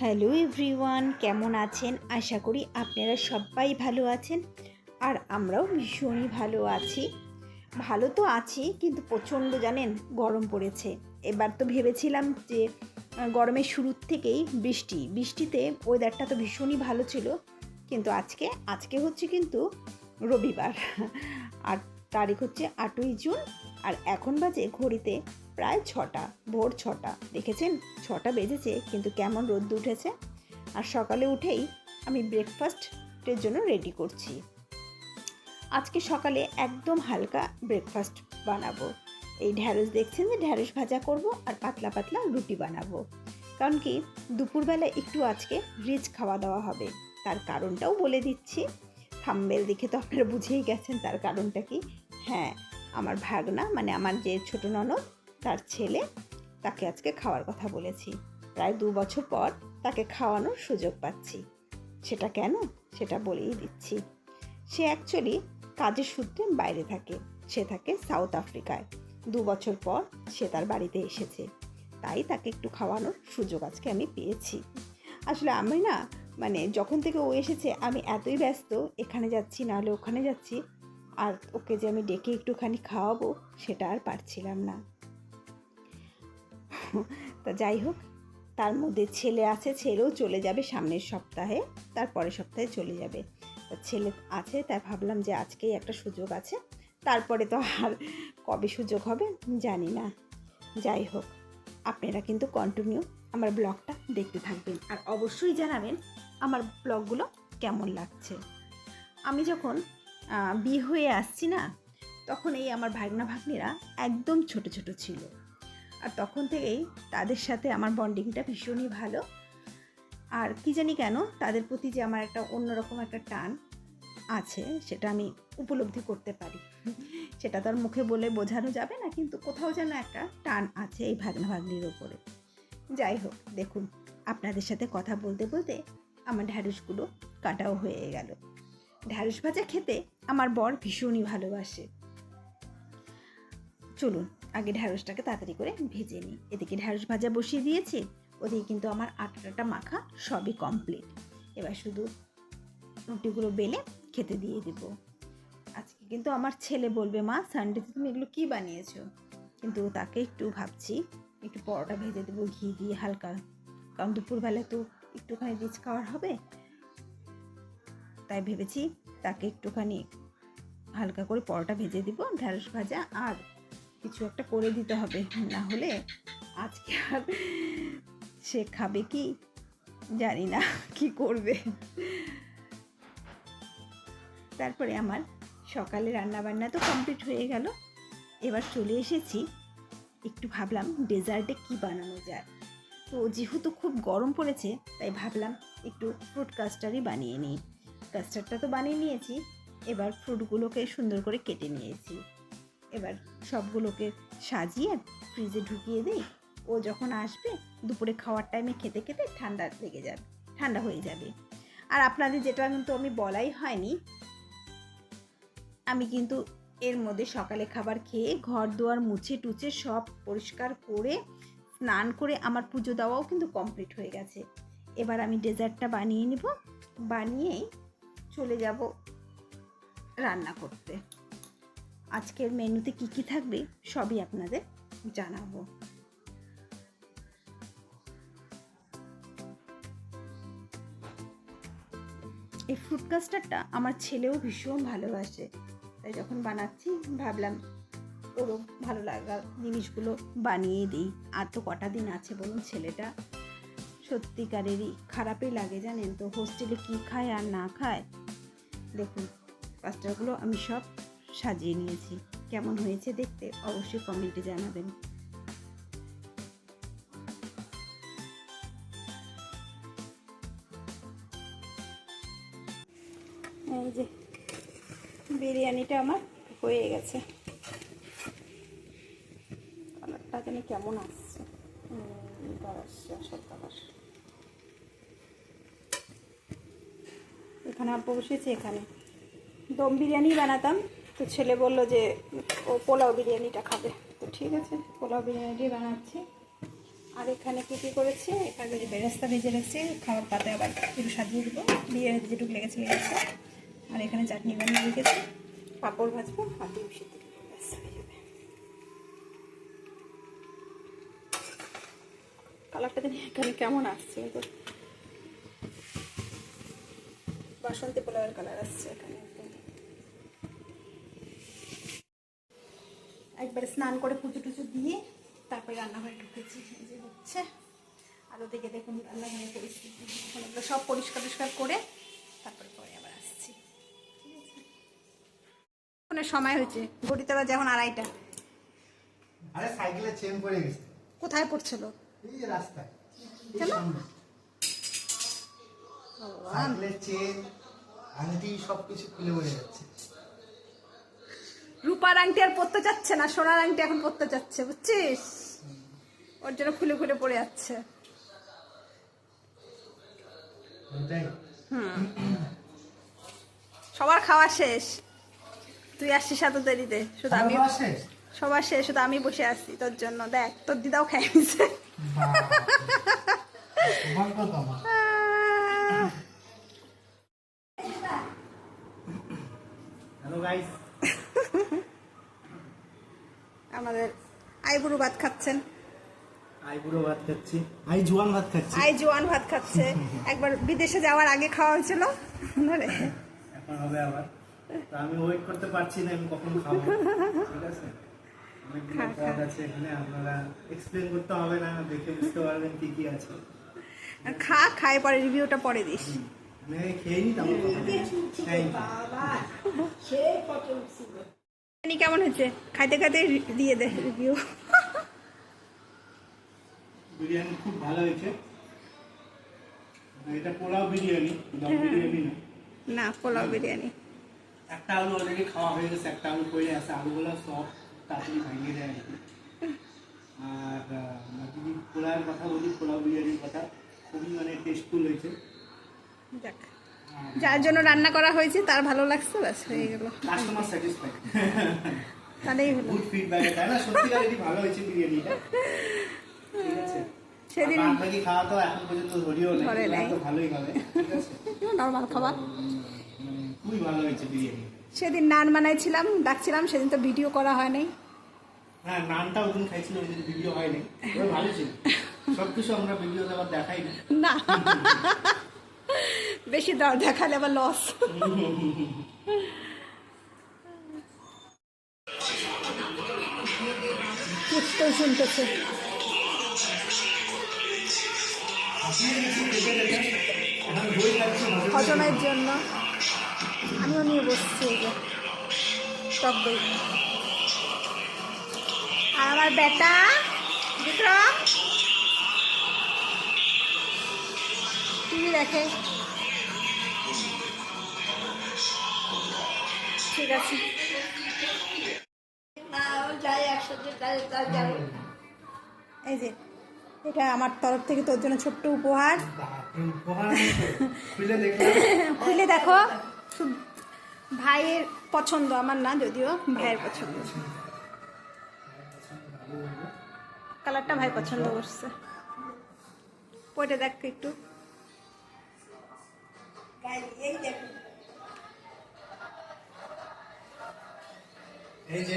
Hello everyone, কেমন আছেন? আশা করি আপনারা সবাই ভালো আছেন আর আমরাও ভীষণই ভালো আছি। ভালো তো আছি, কিন্তু প্রচণ্ড জানেন গরম পড়েছে। এবার তো ভেবেছিলাম যে গরমের শুরুর থেকেই বৃষ্টি। বৃষ্টিতে ওয়েদারটা তো ভীষণই ভালো ছিল, কিন্তু আজকে আজকে হচ্ছে কিন্তু রবিবার। আর তারিখ হচ্ছে আটই জুন, আর এখন বাজে ঘড়িতে প্রায় ছটা, ভোর ছটা। দেখেছেন? ছটা বেজেছে, কিন্তু কেমন রোদ উঠেছে? আর সকালে উঠেই আমি ব্রেকফাস্টের জন্য রেডি করছি। আজকে সকালে একদম হালকা ব্রেকফাস্ট বানাবো। এই ঢ্যাঁড়স দেখছেন যে ঢ্যাঁড়স ভাজা করব আর পাতলা পাতলা রুটি বানাবো। কারণ কি, দুপুরবেলা একটু আজকে রিচ খাওয়া দাওয়া হবে। তার কারণটাও বলে দিচ্ছি। থাম্বেল দেখে তো আপনারা বুঝেই গেছেন তার কারণটা কি। হ্যাঁ আমার ভাগনা মানে আমার যে ছোট ননদ তার ছেলে তাকে আজকে খাওয়ার কথা বলেছি। প্রায় দু বছর পর তাকে খাওয়ানোর সুযোগ পাচ্ছি। সেটা কেন? সেটা বলেই দিচ্ছি। সে অ্যাকচুয়ালি কাজের সূত্রে বাইরে থাকে। সে থাকে সাউথ আফ্রিকায় দু বছর পর সে তার বাড়িতে এসেছে। তাই তাকে একটু খাওয়ানোর সুযোগ আজকে আমি পেয়েছি। আসলে আমি না মানে যখন থেকে ও এসেছে, আমি এতই ব্যস্ত, এখানে যাচ্ছি নাহলে ওখানে যাচ্ছি, আর ওকে যে আমি ডেকে একটুখানি খাওয়াবো, সেটা আর পারছিলাম না। তা যাই হোক, তার মধ্যে ছেলে আছে, ছেলেও চলে যাবে সামনের সপ্তাহে, তার পরের সপ্তাহে চলে যাবে। তা ছেলে আছে, তাই ভাবলাম যে আজকেই একটা সুযোগ আছে, তারপরে তো আর কবে সুযোগ হবে জানি না। যাই হোক, আপনারা কিন্তু কন্টিনিউ আমার ব্লগটা দেখতে থাকবেন আর অবশ্যই জানাবেন আমার ব্লগগুলো কেমন লাগছে। আমি যখন বিয়ে হয়ে আসছি না, তখন এই আমার ভাগনা ভাগ্নিরা একদম ছোট ছোট ছিল। আর তখন থেকেই তাদের সাথে আমার বন্ডিংটা ভীষণই ভালো। আর কি জানি কেন তাদের প্রতি যে আমার একটা অন্যরকম একটা টান আছে সেটা আমি উপলব্ধি করতে পারি। সেটা তো আর মুখে বলে বোঝানো যাবে না কিন্তু কোথাও যেন একটা টান আছে এই ভাগনা ভাগ্নির ওপরে যাই হোক দেখুন আপনাদের সাথে কথা বলতে বলতে আমার ঢ্যাঁড়সগুলো কাটাও হয়ে গেল। ঢ্যাঁড়স ভাজা খেতে আমার বর ভীষণই ভালোবাসে। চলুন আগে ঢ্যাঁড়সটাকে তাড়াতাড়ি করে ভেজে নিই। এদিকে ঢ্যাঁড়স ভাজা বসিয়ে দিয়েছি, ওদিকে কিন্তু আমার আটাটা মাখা সবই কমপ্লিট এবার শুধু রুটিগুলো বেলে খেতে দিয়ে দেব। আজকে কিন্তু আমার ছেলে বলবে, মা সানডেতে তুমি এগুলো কী বানিয়েছো? কিন্তু তাকে একটু ভাবছি, একটু পরোটা ভেজে দেবো, ঘি দিয়ে হালকা। কারণ দুপুরবেলা তো একটুখানি রিচ খাওয়ার হবে। তাই ভেবেছি তাকে একটুখানি হালকা করে পরোটা ভেজে দিব ঢ্যাঁড়স ভাজা আর কিছু একটা করে দিতে হবে। না হলে আজকে আর সে খাবে কি? জানি না কি করবে। তারপরে আমার সকালে রান্নাবান্না তো কমপ্লিট হয়ে গেল। এবার চলে এসেছি। একটু ভাবলাম ডেজার্টে কি বানানো যায়। তো যেহেতু খুব গরম পড়েছে, তাই ভাবলাম একটু ফ্রুট কাস্টারই বানিয়ে নিই। কাস্টারটা তো বানিয়ে নিয়েছি। এবার ফ্রুটগুলোকে সুন্দর করে কেটে নিয়েছি। এবার সবগুলোকে সাজিয়ে ফ্রিজে ঢুকিয়ে দিই। ও যখন আসবে, দুপুরে খাওয়ার টাইমে খেতে খেতে ঠান্ডা লেগে যাবে, ঠান্ডা হয়ে যাবে। আর আপনাদের যেটা কিন্তু আমি বলাই হয়নি, আমি কিন্তু এর মধ্যে সকালে খাবার খেয়ে ঘর দুয়ার মুছে টুছে সব পরিষ্কার করে, স্নান করে আমার পুজো দেওয়াও কিন্তু কমপ্লিট হয়ে গেছে। এবার আমি ডেজার্টটা বানিয়ে নিব, বানিয়েই চলে যাব রান্না করতে। আজকের মেনুতে কি কি থাকবে সবই আপনাদের জানাব। এই ফ্রুট কাস্টারটা আমার ছেলেও ভীষণ ভালোবাসে। তাই যখন বানাচ্ছি ভাবলাম ওরও ভালো লাগা জিনিসগুলো বানিয়ে দিই। আর তো কটা দিন আছে বলুন ছেলেটা। সত্যিকারেরই খারাপই লাগে জানেন তো হোস্টেলে কী খায় আর না খায়? দেখুন কাস্টারগুলো আমি সব সাজিয়ে নিয়েছি। কেমন হয়েছে দেখতে অবশ্যই কমেন্টে জানাবেন। এই যে, বিরিয়ানিটা আমার হয়ে গেছে। কালারটা জানি কেমন আসছে। এখানে আপু বসেছে এখানে। দম বিরিয়ানি বানাতাম। তো ছেলে বলল যে, ও পোলাও বিরিয়ানিটা খাবে। তো ঠিক আছে, পোলাও বিরিয়ানিটাই বানাচ্ছি। আর এখানে কী কী করেছি? এখানে যে বেরেস্তা ভেজে রেখেছি খাবার পাতে আবার একটু সাজিয়ে দেবো। বিরিয়ানিতে যেটুকু লেগেছে লেগেছে। আর এখানে চাটনি বানিয়ে রেখেছি। পাঁপড় ভাজবো, আর ডিম। কালারটা দিন এখানে কেমন আসছে বাসন্তী পোলাওয়ের কালার আসছে এখানে। একবারে স্নান করে পুজো টুজো দিয়ে তারপরে রান্নাঘরে ঢুকেছি। এই যে হচ্ছে। আর ওদিকে দেখুন রান্নাঘরের পরিস্থিতি। এখন এগুলো সব পরিষ্কার টরিষ্কার করে তারপরে পরে আবার আসছি। আছে? সময় হয়েছে। ঘড়িতে বাজে এখন আড়াইটা। আরে সাইকেলের চেন পড়ে গেছে। কোথায় পড়ছিল? এই যে রাস্তায়। এই কেন? সাইকেলের চেন আংটি সবকিছু খুলে পড়ে যাচ্ছে। রূপার আংটি আর পরতে চাচ্ছে না সোনার আংটি এখন পরতে চাচ্ছে বুঝছিস? ওর জন্য খুলে খুলে পড়ে যাচ্ছে। সবার খাওয়া শেষ। তুই আসছিস এত দেরিতে শুধু আমি? সবার শেষ শুধু আমি বসে আসছি তোর জন্য। দেখ তোর দিদাও খেয়ে নিছে। হ্যালো গাইস আমাদের আইবুড়ো ভাত খাচ্ছেন। ভাত খাচ্ছি। আই জোয়ান ভাত খাচ্ছি। আই জোয়ান ভাত খাচ্ছে। একবার বিদেশে যাওয়ার আগে খাওয়া হয়েছিল। ধরে এখন হবে আবার। আমি ওয়েট করতে পারছি না আমি কখন খাব? ঠিক আছে। পদ এখানে আপনারা এক্সপ্লেন করতে হবে না দেখে বুঝতে পারবেন কি কি আছে। খা খায় পরে রিভিউটা পরে দিস। খেয়ে নি তারপর থ্যাংক ইউ জানি কেমন হয়েছে। খাইতে খাইতে দিয়ে দে রিভিউ বিরিয়ানি খুব ভালো হয়েছে। এটা পোলাও বিরিয়ানি দম বিরিয়ানি না। না পোলাও বিরিয়ানি। একটা আলু অলরেডি খাওয়া হয়ে গেছে একটা আলু পড়ে আছে আলুগুলো সব তাড়াতাড়ি ভাঙিয়ে দেয়। আর যদি পোলাওয়ের কথা বলি পোলাও বিরিয়ানির কথা। খুবই মানে টেস্টফুল হয়েছে। আর যার জন্য রান্না করা হয়েছে তার ভালো লাগছে ব্যাস হয়ে গেল। কাস্টমার স্যাটিসফাইড তাহলেই হলো। গুড ফিডব্যাক তাই না? সত্যিকারেরই ভালো হয়েছে বিরিয়ানিটা। ঠিক আছে। সেদিন বাকি খাওয়া তো এখন পর্যন্ত ধরিও নেই। ধরে নাই। তো ভালোই হবে। ঠিক আছে। নর্মাল খাবার। মানে খুবই ভালো হয়েছে বিরিয়ানি। সেদিন নান বানাইছিলাম ডাকছিলাম সেদিন তো ভিডিও করা হয় নাই। হ্যাঁ নানটা ওদিন খাইছিল ওদিন ভিডিও হয়নি ওটা ভালো ছিল। সব কিছু আমরা ভিডিও দেখাই না না। বেশি দর দেখালে আবার লস কীর্তন শুনতেছে। হজমের জন্য আমিও নিয়ে বসছি টক দই। আর আমার বেটা, বিক্রম। টিভি দেখে। ঠিক আছে। এই যে এটা আমার তরফ থেকে তোর জন্য ছোট্ট উপহার। খুলে দেখো। ভাইয়ের পছন্দ আমার না যদিও ভাইয়ের পছন্দ। কালারটা ভাই পছন্দ করছে। পরে দেখ একটু। এই যে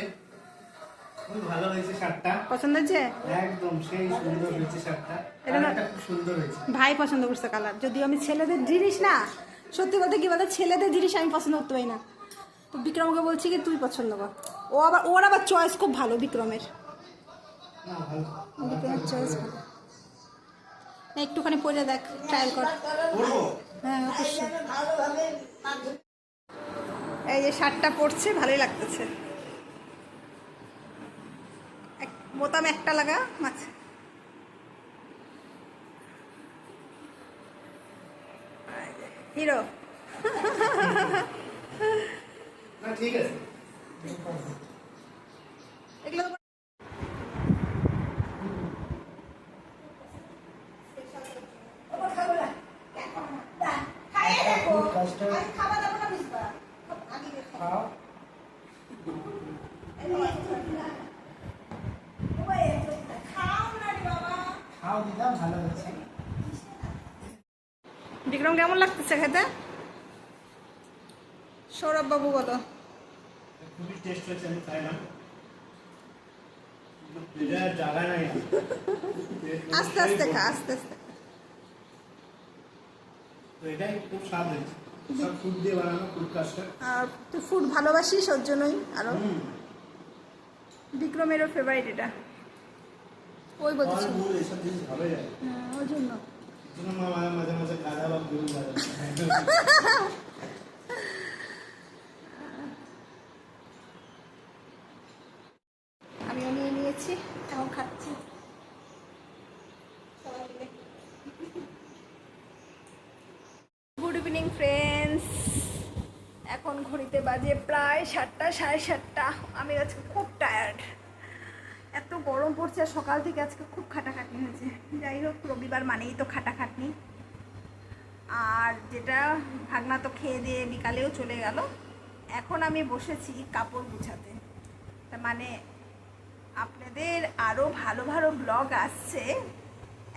খুব ভালো হয়েছে শার্টটা। পছন্দ হয়েছে? একদম সেই সুন্দর হয়েছে শার্টটা। এটা খুব সুন্দর হয়েছে। ভাই পছন্দ করছে কালার। যদিও আমি ছেলেদের জিনিস না সত্যি বলতে কি বলতে ছেলেদের জিনিস আমি পছন্দ করতে পারি না। তো বিক্রমকে বলছি কি তুই পছন্দ কর। ও আবার ওর আবার চয়েস খুব ভালো বিক্রমের। বিক্রমের চয়েস ভালো। একটুখানি পরে দেখ ট্রায়াল কর। হ্যাঁ অবশ্যই। এই যে শার্টটা পরছে ভালোই লাগতেছে। বোতাম একটা লাগা মাছ। হিরো। ঠিক আছে। এগুলো বিক্রম কেমন লাগতেছে খেতে? সৌরভ বাবু বলো। খুবই টেস্ট হয়েছে আমি খাইলাম জায়গা নাই আস্তে আস্তে খা আস্তে আস্তে এটাই খুব স্বাদ হয়েছে। সব ফুড দিয়ে বানানো ফুড কাস্টার আর তুই ফুড ভালোবাসিস ওর জন্যই আরও। বিক্রমেরও ফেভারিট এটা। ওই যায় হ্যাঁ, ওই জন্য। আমিও নিয়ে নিয়েছি এখন খাচ্ছি গুড ইভিনিং ফ্রেন্ডস এখন ঘড়িতে বাজে প্রায় সাতটা, সাড়ে সাতটা। আমি আজকে খুব টায়ার্ড গরম পড়ছে আর সকাল থেকে আজকে খুব খাটাখাটনি হয়েছে। যাই হোক, রবিবার মানেই তো খাটাখাটনি। আর যেটা ভাগনা তো খেয়ে দিয়ে বিকালেও চলে গেল। এখন আমি বসেছি কাপড় গুছাতে। তার মানে আপনাদের আরও ভালো ভালো ব্লগ আসছে।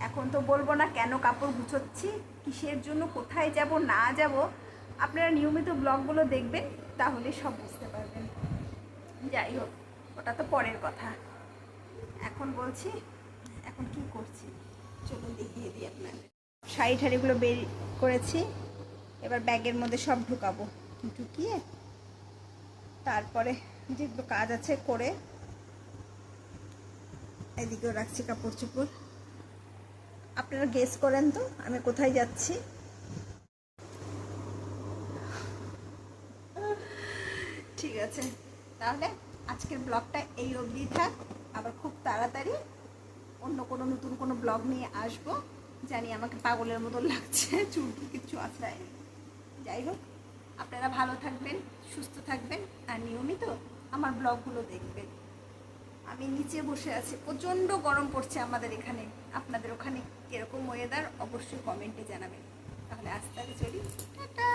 এখন তো বলব না কেন কাপড় গুছোচ্ছি, কিসের জন্য, কোথায় যাব, না যাব। আপনারা নিয়মিত ব্লগগুলো দেখবেন, তাহলে সব বুঝতে পারবেন। যাই হোক, ওটা তো পরের কথা। এখন বলছি, এখন কি করছি? চলুন দেখিয়ে দিই আপনাদের। শাড়ি ঠাড়িগুলো বের করেছি, এবার ব্যাগের মধ্যে সব ঢুকাবো। ঢুকিয়ে তারপরে যেগুলো কাজ আছে করে এদিকেও রাখছি কাপড় চোপড়। আপনারা গেস করেন তো, আমি কোথায় যাচ্ছি? ঠিক আছে, তাহলে আজকের ব্লগটা এই অবধি থাক। আবার খুব তাড়াতাড়ি অন্য কোনো নতুন কোনো ব্লগ নিয়ে আসব। জানি আমাকে পাগলের মতো লাগছে, চুলকি কিচ্ছু আশ্রয় যাই হোক, আপনারা ভালো থাকবেন, সুস্থ থাকবেন আর নিয়মিত আমার ব্লগগুলো দেখবেন। আমি নিচে বসে আছি, প্রচণ্ড গরম পড়ছে আমাদের এখানে। আপনাদের ওখানে কীরকম ওয়েদার অবশ্যই কমেন্টে জানাবেন। তাহলে আস্তে আস্তে চলি, টাটা।